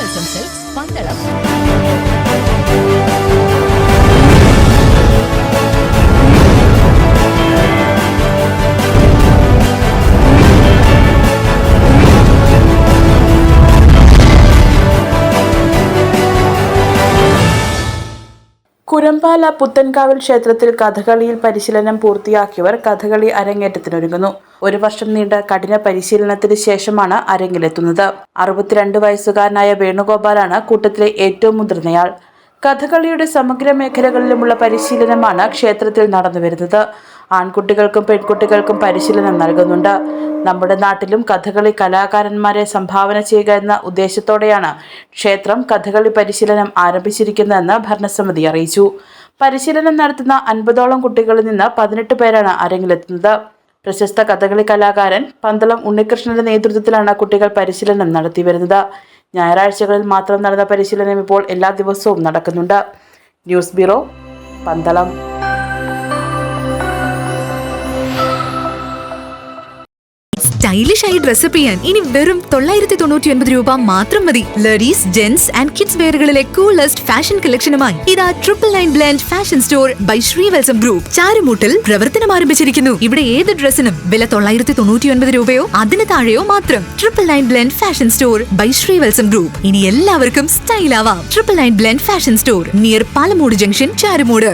Sreevalsam silks Pandalam Kurampala Puthankaval ക്ഷേത്രത്തിൽ കഥകളിയിൽ പരിശീലനം പൂർത്തിയാക്കിയവർ കഥകളി അരങ്ങേറ്റത്തിനൊരുങ്ങുന്നു. ഒരു വർഷം നീണ്ട കഠിന പരിശീലനത്തിന് ശേഷമാണ് അരങ്ങിലെത്തുന്നത്. അറുപത്തിരണ്ട് വയസ്സുകാരനായ വേണുഗോപാലാണ് കൂട്ടത്തിലെ ഏറ്റവും മുതിർന്നയാൾ. കഥകളിയുടെ സമഗ്ര മേഖലകളിലുമുള്ള പരിശീലനമാണ് ക്ഷേത്രത്തിൽ നടന്നുവരുന്നത്. ആൺകുട്ടികൾക്കും പെൺകുട്ടികൾക്കും പരിശീലനം നൽകുന്നുണ്ട്. നമ്മുടെ നാട്ടിലും കഥകളി കലാകാരന്മാരെ സംഭാവന ചെയ്യുക എന്ന ഉദ്ദേശത്തോടെയാണ് ക്ഷേത്രം കഥകളി പരിശീലനം ആരംഭിച്ചിരിക്കുന്നതെന്ന് ഭരണസമിതി അറിയിച്ചു. പരിശീലനം നടത്തുന്ന അൻപതോളം കുട്ടികളിൽ നിന്ന് പതിനെട്ട് പേരാണ് അരങ്ങിലെത്തുന്നത്. പ്രശസ്ത കഥകളി കലാകാരൻ പന്തളം ഉണ്ണികൃഷ്ണന്റെ നേതൃത്വത്തിലാണ് കുട്ടികൾ പരിശീലനം നടത്തിവരുന്നത് ഞായറാഴ്ചകളിൽ മാത്രം നടന്ന പരിശീലനം ഇപ്പോൾ എല്ലാ ദിവസവും നടക്കുന്നുണ്ട്. News bureau Pandalam. സ്റ്റൈലിഷ് ആയി ഡ്രസ്സപ്പ് ചെയ്യാൻ ഇനി വെറും തൊള്ളായിരത്തി തൊണ്ണൂറ്റി ഒൻപത് രൂപ മാത്രം മതി. ലേഡീസ് ജെന്റ്സ് ആൻഡ് കിഡ്സ് വെയറുകളിലെ കൂളസ്റ്റ് ഫാഷൻ കളക്ഷനുമായി ഇതാ triple nine brand fashion store by Sreevalsam group ചാരുമൂട്ടിൽ പ്രവർത്തനം ആരംഭിച്ചിരിക്കുന്നു. ഇവിടെ ഏത് ഡ്രസ്സിനും വില തൊള്ളായിരത്തി തൊണ്ണൂറ്റി ഒൻപത് രൂപയോ അതിന് താഴെയോ മാത്രം. Triple nine brand fashion store by Sreevalsam group ഇനി എല്ലാവർക്കും സ്റ്റൈൽ ആവാം. Triple nine brand fashion store near Palamoodu junction Charummood